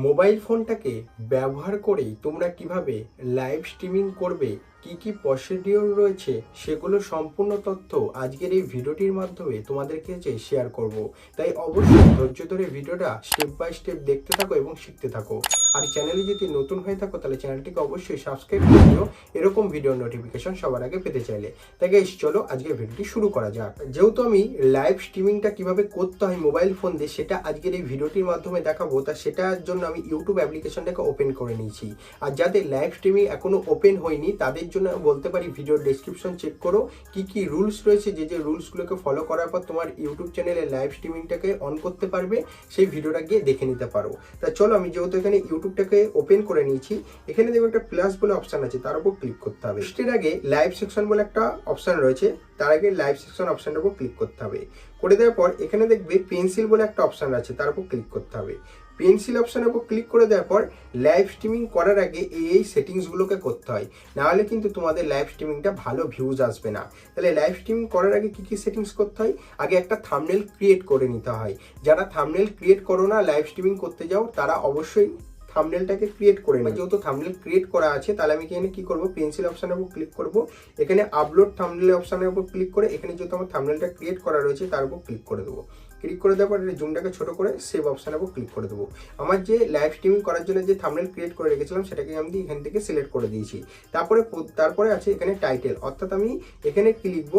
Mobile ফোনটাকে ব্যবহার করেই তোমরা কীভাবে লাইভ স্ট্রিমিং করবে কি কি প্রসিডিওর রয়েছে সেগুলো সম্পূর্ণ তথ্য আজকের এই ভিডিওটির মাধ্যমে তোমাদেরকে যে শেয়ার করব। তাই অবশ্যই ধৈর্য ধরে ভিডিওটা স্টেপ বাই স্টেপ দেখতে থাকো এবং শিখতে থাকো। আর চ্যানেলে যদি নতুন হয়ে থাকো, তাহলে চ্যানেলটিকে অবশ্যই সাবস্ক্রাইব করে দিও। এরকম ভিডিও নোটিফিকেশন সবার আগে পেতে চাইলে। তাই গাইস চলো আজকের ভিডিওটি শুরু করা যাক। যেহেতু আমি লাইভ স্ট্রিমিংটা কীভাবে করতে হয় মোবাইল ফোন দিয়ে সেটা আজকের এই ভিডিওটির মাধ্যমে দেখাবো, তা সেটার জন্য আমি ইউটিউব অ্যাপ্লিকেশনটাকে ওপেন করে নিয়েছি। আর যাদের লাইভ স্ট্রিমিং এখনও ওপেন হয়নি, তাদের জন্য বলতে পারি ভিডিওর ডেসক্রিপশন চেক করো, কি কি রুলস রয়েছে, যে যে রুলসগুলোকে ফলো করার পর তোমার ইউটিউব চ্যানেলে লাইভ স্ট্রিমিংটাকে অন করতে পারবে, সেই ভিডিওটা গিয়ে দেখে নিতে পারো। তা চলো, আমি যেহেতু এখানে ইউটিউবটাকে ওপেন করে নিয়েছি, এখানে দেখো একটা প্লাস বলে অপশন আছে, তার উপর ক্লিক করতে হবে। এর আগে লাইভ সেকশন বলে একটা অপশান রয়েছে, তার আগে লাইভ সেকশন অপশনটার উপর ক্লিক করতে হবে। করে দেওয়ার পর এখানে দেখবে পেন্সিল বলে একটা অপশান আছে, তার উপর ক্লিক করতে হবে। পেন্সিল অপশনের উপর ক্লিক করে দেওয়ার পর লাইভ স্ট্রিমিং করার আগে এই এই সেটিংসগুলোকে করতে হয়। নাহলে কিন্তু তোমাদের লাইভ স্ট্রিমিংটা ভালো ভিউজ আসবে না। তাহলে লাইভ স্ট্রিমিং করার আগে কী কী সেটিংস করতে হয়? আগে একটা থামনেল ক্রিয়েট করে নিতে হয়। যারা থামনেল ক্রিয়েট করো না লাইভ স্ট্রিমিং করতে যাও, তারা অবশ্যই থামনেলটাকে ক্রিয়েট করে নেবে। যেহেতু থামনেল ক্রিয়েট করা আছে, তাহলে আমি এখানে কি করব? পেন্সিল অপশনের উপর ক্লিক করব। এখানে আপলোড থামনেল অপশানের উপর ক্লিক করে, এখানে যেহেতু আমার থামনেলটা ক্রিয়েট করা রয়েছে, তার উপর ক্লিক করে দেবো। ক্লিক করে দেওয়ার পর জুমটাকে ছোট করে সেভ অপশানে ক্লিক করে দেবো। আমার যে লাইভ স্ট্রিমিং করার জন্য যে থামনেল ক্রিয়েট করে রেখেছিলাম, সেটাকে আমি এখান থেকে সিলেক্ট করে দিয়েছি। তারপরে তারপরে আছে এখানে টাইটেল অর্থাৎ আমি এখানে কি লিখব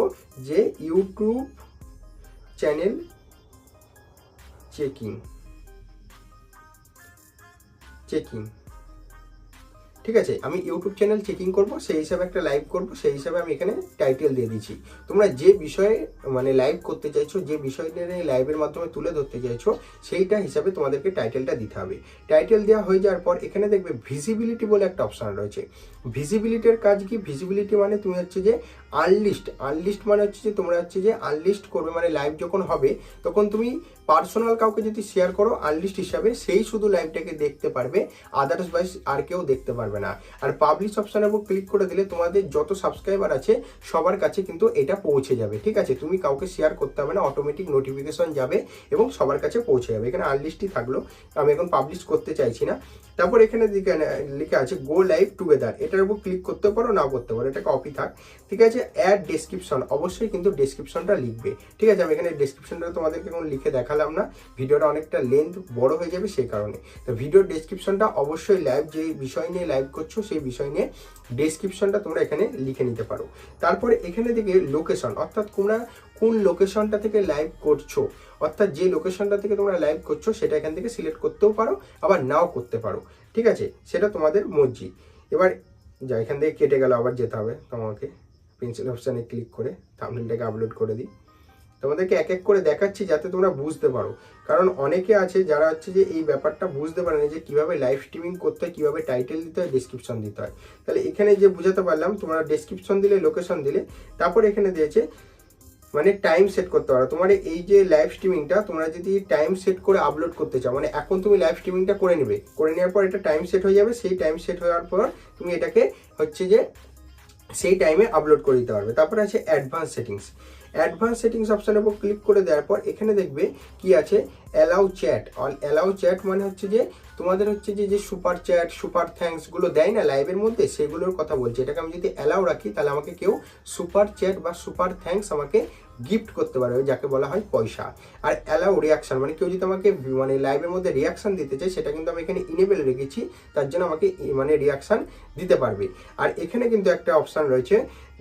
যে ইউটিউব চ্যানেল চেকিং চেকিং ঠিক আছে? আমি ইউটিউব চ্যানেল চেকিং করব, সেই হিসাবে একটা লাইভ করব, সেই হিসাবে আমি এখানে টাইটেল দিয়ে দিচ্ছি। তোমরা যে বিষয়ে মানে লাইভ করতে চাইছো, যে বিষয়টা নিয়ে লাইভের মাধ্যমে তুলে ধরতে চাইছো, সেইটা হিসাবে তোমাদেরকে টাইটেলটা দিতে হবে। টাইটেল দেওয়া হয়ে যাওয়ার পর এখানে দেখবে ভিজিবিলিটি বলে একটা অপশান রয়েছে। ভিজিবিলিটির কাজ কি? ভিজিবিলিটি মানে তুমি হচ্ছে যে আনলিস্ট আনলিস্ট মানে হচ্ছে যে তোমরা হচ্ছে যে আনলিস্ট করবে মানে লাইভ যখন হবে, তখন তুমি পার্সোনাল কাউকে যদি শেয়ার করো আনলিস্ট হিসাবে সেই শুধু লাইভটাকে দেখতে পারবে আদার্স ওয়াইজ আর কেউ দেখতে পারবে না। আর পাবলিশ অপশনের উপর ক্লিক করে দিলে তোমাদের যত সাবস্ক্রাইবার আছে, সবার কাছে কিন্তু এটা পৌঁছে যাবে, ঠিক আছে? তুমি কাউকে শেয়ার করতে হবে না অটোমেটিক নোটিফিকেশন যাবে এবং সবার কাছে পৌঁছে যাবে। এখানে আনলিস্টই থাকল। আমি এখন পাবলিশ করতে চাইছি না। তারপর এখানে লেখা আছে গো লাইভ টুগেদার এটার উপর ক্লিক করতে পারো না করতে পারো, এটা কপি থাক। ঠিক আছে? অ্যাড ডেসক্রিপশন অবশ্যই কিন্তু ডেসক্রিপশনটা লিখবে। ঠিক আছে? আমি এখানে ডেসক্রিপশনটা তোমাদেরকে এখন লিখে দেখালাম না। ভিডিওটা অনেকটা লেন্থ বড় হয়ে যাবে সেই কারণে। তো ভিডিওর ডেসক্রিপশনটা অবশ্যই লাইভ যে বিষয় নিয়ে লাইভ করছ, সেই বিষয় নিয়ে ডেসক্রিপশনটা তোমরা এখানে লিখে নিতে পারো। তারপরে এখানে থেকে লোকেশন অর্থাৎ তোমরা কোন লোকেশনটা থেকে লাইভ করছ? অর্থাৎ যে লোকেশনটা থেকে তোমরা লাইভ করছ, সেটা এখান থেকে সিলেক্ট করতেও পারো, আবার নাও করতে পারো। ঠিক আছে? সেটা তোমাদের মর্জি। এবার যা, এখান থেকে কেটে গেল, আবার যেতে হবে তোমাকে। পেন্সিল অপশানে ক্লিক করে থামনেলটাকে আপলোড করে দিই। তোমাদেরকে এক এক করে দেখাচ্ছি যাতে তোমরা বুঝতে পারো। কারণ অনেকে আছে যারা হচ্ছে যে এই ব্যাপারটা বুঝতে পারে না যে কীভাবে লাইভ স্ট্রিমিং করতে হয়, কীভাবে টাইটেল দিতে হয় ডিসক্রিপশন দিতে হয়। তাহলে এখানে যে বুঝাতে পারলাম, তোমরা ডেসক্রিপশন দিলে লোকেশন দিলে, তারপর এখানে দিয়েছে মানে টাইম সেট করতে পারো। তোমার এই যে লাইভ স্ট্রিমিংটা তোমরা যদি টাইম সেট করে আপলোড করতে চাও মানে এখন তুমি লাইভ স্ট্রিমিংটা করে নেবে। করে নেওয়ার পর এটা টাইম সেট হয়ে যাবে, সেই টাইম সেট হওয়ার পর তুমি এটাকে হচ্ছে যে সেই টাইমে আপলোড করে দিতে পারবে। তারপরে আছে অ্যাডভান্স সেটিংস অ্যাডভান্স সেটিংস অপশনের উপর ক্লিক করে দেওয়ার পর এখানে দেখবে কি আছে? অ্যালাউ চ্যাট অ্যালাউ চ্যাট মানে হচ্ছে যে, তোমাদের হচ্ছে যে যে সুপার চ্যাট সুপার থ্যাঙ্কসগুলো দেয় না লাইভের মধ্যে, সেগুলোর কথা বলছি। এটাকে আমি যদি অ্যালাউ রাখি, তাহলে আমাকে কেউ সুপার চ্যাট বা সুপার থ্যাঙ্কস আমাকে গিফট করতে পারবে, যাকে বলা হয় পয়সা। আর অ্যালাউ রিয়াকশান মানে কেউ যদি আমাকে মানে লাইভের মধ্যে রিয়াকশান দিতে চায়, সেটা কিন্তু আমি এখানে ইনেবেল রেখেছি, তার জন্য আমাকে মানে রিয়াকশান দিতে পারবে। আর এখানে কিন্তু একটা অপশান রয়েছে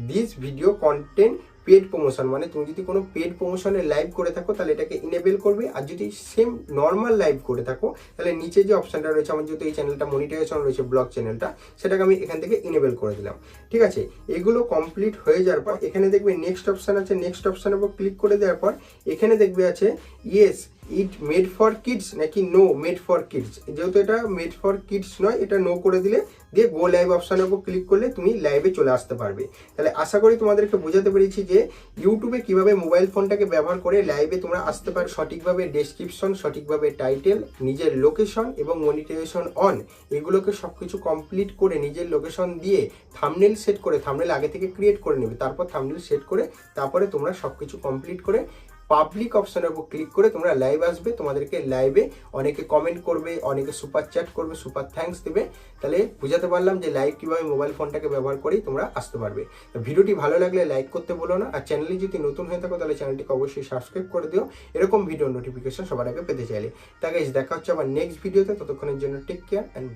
this video content paid promotion মানে তুমি যদি কোনো পেড প্রমোশনে লাইভ করে থাকো, তাহলে এটাকে ইনেবেল করবে। আর যদি সেম নর্মাল লাইভ করে থাকো, তাহলে নিচে যে অপশানটা রয়েছে, আমার যেহেতু এই চ্যানেলটা মনিটাইজেশন রয়েছে ব্লগ চ্যানেলটা সেটাকে আমি এখান থেকে ইনেবেল করে দিলাম। ঠিক আছে? এগুলো কমপ্লিট হয়ে যাওয়ার পর, এখানে দেখবে নেক্সট অপশান আছে। নেক্সট অপশানের উপর ক্লিক করে দেওয়ার পর, এখানে দেখবে আছে yes it made for kids নাকি নো মেড ফর কিডস যেহেতু এটা মেড ফর কিডস নয়, এটা নো করে দিলে দিয়ে গো লাইভ অপশনের উপর ক্লিক করলে তুমি লাইভে চলে আসতে পারবে। তাহলে আশা করি তোমাদেরকে বোঝাতে পেরেছি যে ইউটিউবে কীভাবে মোবাইল ফোনটাকে ব্যবহার করে লাইভে তোমরা আসতে পারো সঠিকভাবে ডেসক্রিপশন সঠিকভাবে টাইটেল নিজের লোকেশন এবং মনিটাইজেশন অন এগুলোকে সব কিছু কমপ্লিট করে নিজের লোকেশন দিয়ে থামনেল সেট করে থামনেল আগে থেকে ক্রিয়েট করে নেবে, তারপর থামনেল সেট করে, তারপরে তোমরা সব কিছু কমপ্লিট করে পাবলিক অপশনের উপর ক্লিক করে তোমরা লাইভ আসবে, তোমাদেরকে লাইভে অনেকে কমেন্ট করবে, অনেকে সুপার চ্যাট করবে সুপার থ্যাঙ্কস দেবে। তাহলে বুঝাতে পারলাম যে লাইভ কীভাবে মোবাইল ফোনটাকে ব্যবহার করেই তোমরা আসতে পারবে। ভিডিওটি ভালো লাগলে লাইক করতে বলো না। আর চ্যানেলে যদি নতুন হয়ে থাকো, তাহলে চ্যানেলটিকে অবশ্যই সাবস্ক্রাইব করে দিও। এরকম ভিডিও নোটিফিকেশন সবার আগে পেতে চাইলে। তাকে দেখা হচ্ছে আবার নেক্সট ভিডিওতে ততক্ষণের জন্য টেক কেয়ার অ্যান্ড